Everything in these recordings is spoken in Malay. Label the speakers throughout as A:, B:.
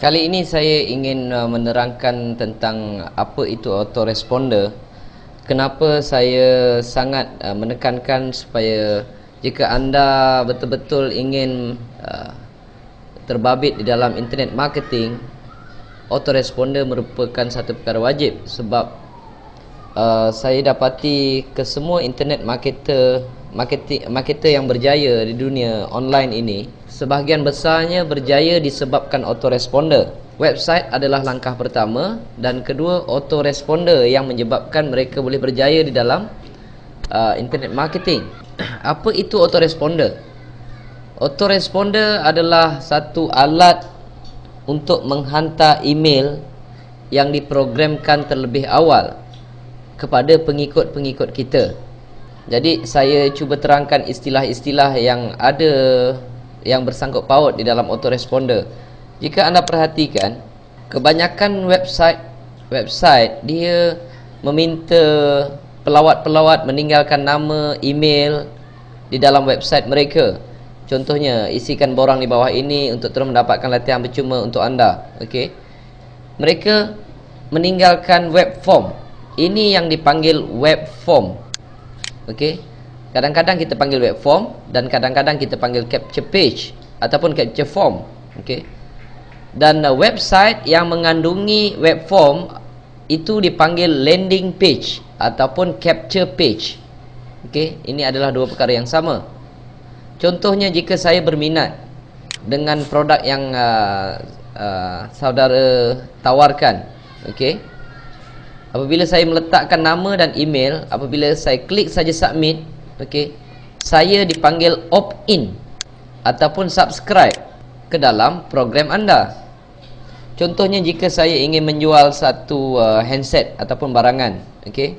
A: Kali ini saya ingin uh, menerangkan tentang apa itu autoresponder. Kenapa saya sangat uh, menekankan supaya jika anda betul-betul ingin uh, terbabit di dalam internet marketing, autoresponder merupakan satu perkara wajib sebab saya dapati ke semua internet marketer marketing marketer yang berjaya di dunia online ini sebahagian besarnya berjaya disebabkan autoresponder. Website adalah langkah pertama dan kedua autoresponder yang menyebabkan mereka boleh berjaya di dalam uh, internet marketing. Apa itu autoresponder? Autoresponder adalah satu alat untuk menghantar email yang diprogramkan terlebih awal kepada pengikut-pengikut kita. Jadi saya cuba terangkan istilah-istilah yang ada yang bersangkut paut di dalam autoresponder. Jika anda perhatikan, kebanyakan website website dia meminta pelawat-pelawat meninggalkan nama, email di dalam website mereka. Contohnya, isikan borang di bawah ini untuk terus mendapatkan latihan percuma untuk anda. Okey. Mereka meninggalkan web form. Ini yang dipanggil web form. Okey. Kadang-kadang kita panggil web form dan kadang-kadang kita panggil capture page ataupun capture form. Okey. Dan uh, website yang mengandungi web form itu dipanggil landing page ataupun capture page. Okey, ini adalah dua perkara yang sama. Contohnya jika saya berminat dengan produk yang uh, uh, saudara tawarkan, okey. Apabila saya meletakkan nama dan email, apabila saya klik saja submit, okey saya dipanggil opt in ataupun subscribe ke dalam program anda. Contohnya jika saya ingin menjual satu uh, handset ataupun barangan okey.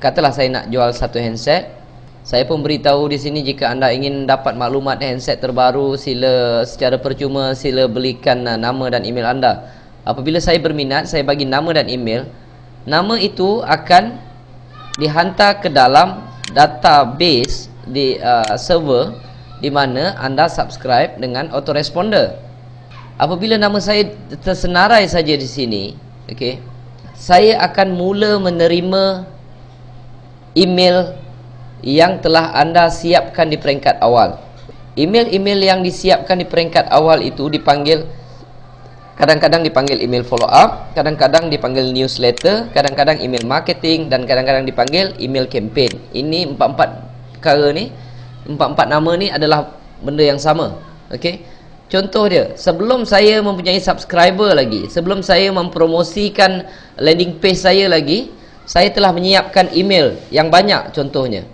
A: Katalah saya nak jual satu handset saya pun beritahu di sini jika anda ingin dapat maklumat handset terbaru sila secara percuma sila belikan uh, nama dan email anda. Apabila saya berminat saya bagi nama dan email nama itu akan dihantar ke dalam database di uh, server di mana anda subscribe dengan autoresponder. Apabila nama saya tersenarai saja di sini, okey. Saya akan mula menerima email yang telah anda siapkan di peringkat awal. Email-email yang disiapkan di peringkat awal itu dipanggil kadang-kadang dipanggil email follow up, kadang-kadang dipanggil newsletter, kadang-kadang email marketing dan kadang-kadang dipanggil email campaign. Ini empat-empat perkara ni, empat-empat nama ni adalah benda yang sama. Okey. Contoh dia, sebelum saya mempunyai subscriber lagi, sebelum saya mempromosikan landing page saya lagi, saya telah menyiapkan email yang banyak contohnya.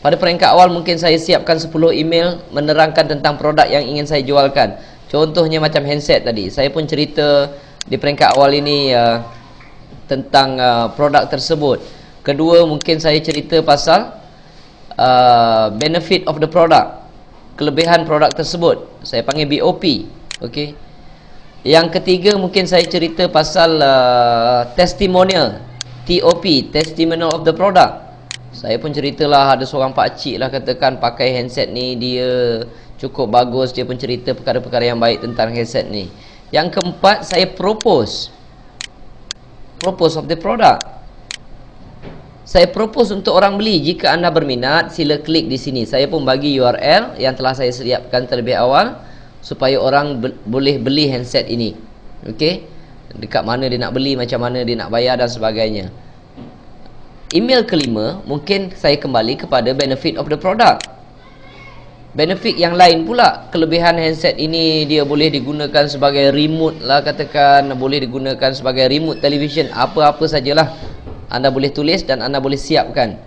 A: Pada peringkat awal mungkin saya siapkan 10 email menerangkan tentang produk yang ingin saya jualkan. Contohnya macam handset tadi. Saya pun cerita di peringkat awal ini uh, tentang uh, produk tersebut. Kedua mungkin saya cerita pasal uh, benefit of the product. Kelebihan produk tersebut. Saya panggil BOP. Okey. Yang ketiga mungkin saya cerita pasal uh, testimonial. TOP, testimonial of the product. Saya pun ceritalah ada seorang pak cik lah katakan pakai handset ni dia cukup bagus dia pun cerita perkara-perkara yang baik tentang headset ni. Yang keempat saya propose. Propose of the product. Saya propose untuk orang beli. Jika anda berminat sila klik di sini. Saya pun bagi URL yang telah saya siapkan terlebih awal supaya orang be boleh beli handset ini. Ok dekat mana dia nak beli macam mana dia nak bayar dan sebagainya. Email kelima mungkin saya kembali kepada benefit of the product benefit yang lain pula kelebihan handset ini dia boleh digunakan sebagai remote lah katakan boleh digunakan sebagai remote television apa-apa sajalah anda boleh tulis dan anda boleh siapkan.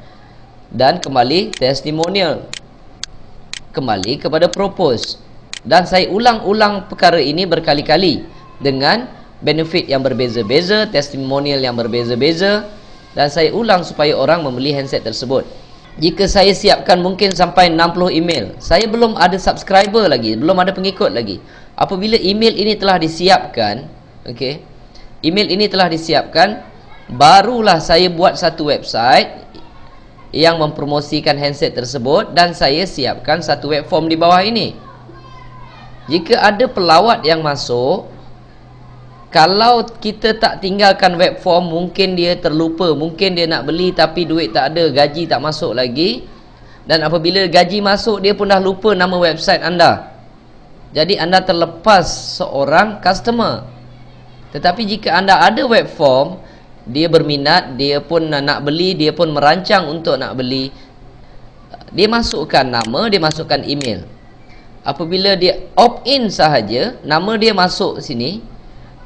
A: Dan kembali testimonial. Kembali kepada propose. Dan saya ulang-ulang perkara ini berkali-kali dengan benefit yang berbeza-beza testimonial yang berbeza-beza dan saya ulang supaya orang membeli handset tersebut jika saya siapkan mungkin sampai 60 email. Saya belum ada subscriber lagi belum ada pengikut lagi. Apabila email ini telah disiapkan okey email ini telah disiapkan barulah saya buat satu website yang mempromosikan handset tersebut dan saya siapkan satu web form di bawah ini. Jika ada pelawat yang masuk kalau kita tak tinggalkan web form mungkin dia terlupa mungkin dia nak beli tapi duit tak ada gaji tak masuk lagi. Dan apabila gaji masuk dia pun dah lupa nama website anda. Jadi anda terlepas seorang customer. Tetapi jika anda ada web form dia berminat dia pun nak beli dia pun merancang untuk nak beli. Dia masukkan nama dia masukkan email. Apabila dia opt in sahaja nama dia masuk sini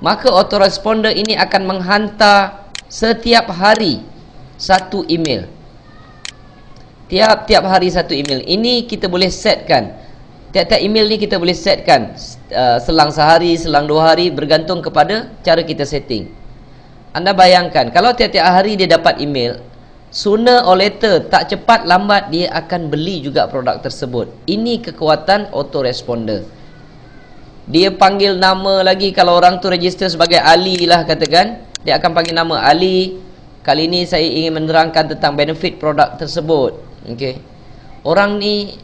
A: maka autoresponder ini akan menghantar setiap hari satu email. Tiap-tiap hari satu email. Ini kita boleh setkan. Tiap-tiap email ni kita boleh setkan uh, selang sehari, selang dua hari bergantung kepada cara kita setting. Anda bayangkan kalau tiap-tiap hari dia dapat email sooner or later tak cepat lambat dia akan beli juga produk tersebut. Ini kekuatan autoresponder dia panggil nama lagi kalau orang tu register sebagai Ali lah katakan. Dia akan panggil nama Ali. Kali ini saya ingin menerangkan tentang benefit produk tersebut. Okey orang ni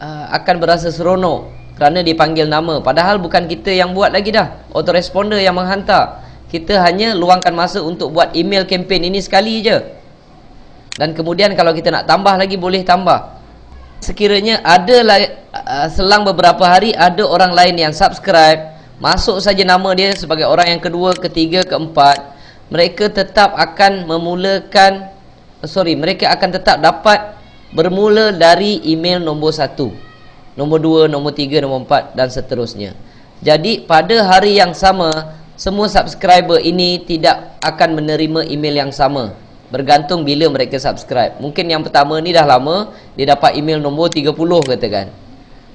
A: uh, akan berasa seronok kerana dipanggil nama. Padahal bukan kita yang buat lagi dah. Autoresponder yang menghantar. Kita hanya luangkan masa untuk buat email campaign ini sekali je. Dan kemudian kalau kita nak tambah lagi boleh tambah sekiranya ada uh, selang beberapa hari ada orang lain yang subscribe masuk saja nama dia sebagai orang yang kedua, ketiga, keempat mereka tetap akan memulakan sorry, mereka akan tetap dapat bermula dari email nombor satu nombor dua, nombor tiga, nombor empat dan seterusnya. Jadi pada hari yang sama semua subscriber ini tidak akan menerima email yang sama Bergantung bila mereka subscribe. Mungkin yang pertama ni dah lama Dia dapat email nombor 30 katakan.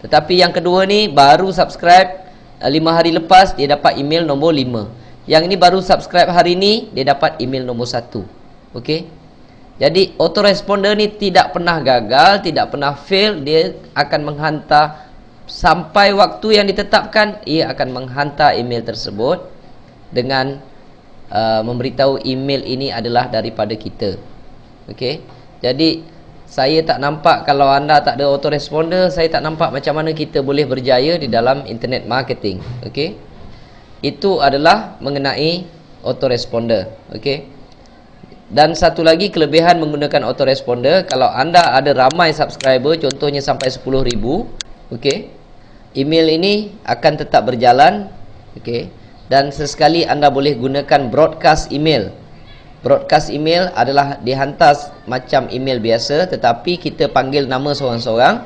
A: Tetapi yang kedua ni baru subscribe 5 eh, hari lepas dia dapat email nombor 5 Yang ini baru subscribe hari ni Dia dapat email nombor 1 Okey? Jadi autoresponder ni tidak pernah gagal Tidak pernah fail. Dia akan menghantar Sampai waktu yang ditetapkan Ia akan menghantar email tersebut Dengan uh, memberitahu email ini adalah daripada kita. Okey. Jadi saya tak nampak kalau anda tak ada autoresponder, saya tak nampak macam mana kita boleh berjaya di dalam internet marketing. Okey. Itu adalah mengenai autoresponder. Okey. Dan satu lagi kelebihan menggunakan autoresponder, kalau anda ada ramai subscriber, contohnya sampai 10,000, okey. Email ini akan tetap berjalan, okey dan sesekali anda boleh gunakan broadcast email. Broadcast email adalah dihantar macam email biasa tetapi kita panggil nama seorang-seorang.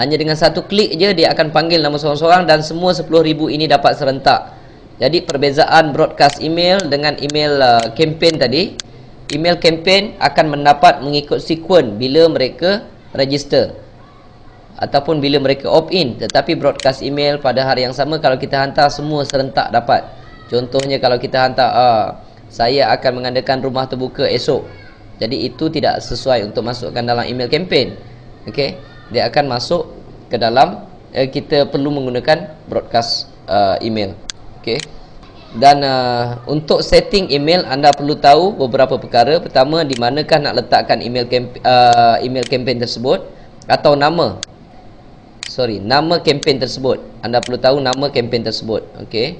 A: Hanya dengan satu klik je dia akan panggil nama seorang-seorang dan semua 10,000 ini dapat serentak. Jadi perbezaan broadcast email dengan email uh, campaign tadi email campaign akan mendapat mengikut sekuen bila mereka register ataupun bila mereka opt in tetapi broadcast email pada hari yang sama kalau kita hantar semua serentak dapat. Contohnya kalau kita hantar uh, saya akan mengadakan rumah terbuka esok. Jadi itu tidak sesuai untuk masukkan dalam email campaign okey dia akan masuk ke dalam uh, kita perlu menggunakan broadcast uh, email. Okey dan uh, untuk setting email anda perlu tahu beberapa perkara. Pertama di manakah nak letakkan email camp uh, email campaign tersebut? Atau nama sorry nama kempen tersebut. Anda perlu tahu nama kempen tersebut okey?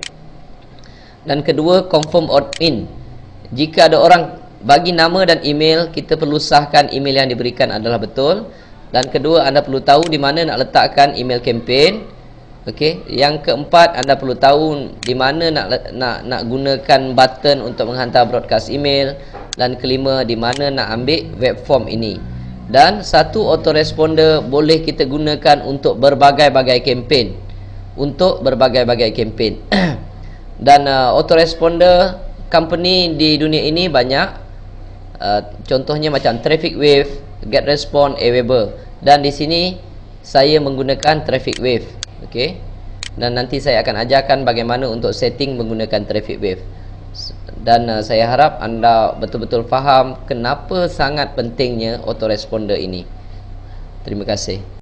A: Dan kedua confirm opt in. Jika ada orang bagi nama dan email kita perlu sahkan email yang diberikan adalah betul. Dan kedua anda perlu tahu di mana nak letakkan email kempen okey? Yang keempat anda perlu tahu di mana nak nak nak gunakan button untuk menghantar broadcast email. Dan kelima di mana nak ambil web form ini dan satu autoresponder boleh kita gunakan untuk berbagai-bagai kempen. Untuk berbagai-bagai kempen. Dan uh, autoresponder company di dunia ini banyak. Uh, contohnya macam traffic wave get response aweber. Dan di sini saya menggunakan traffic wave. Okey? Dan nanti saya akan ajarkan bagaimana untuk setting menggunakan traffic wave dan uh, saya harap anda betul-betul faham kenapa sangat pentingnya autoresponder ini. Terima kasih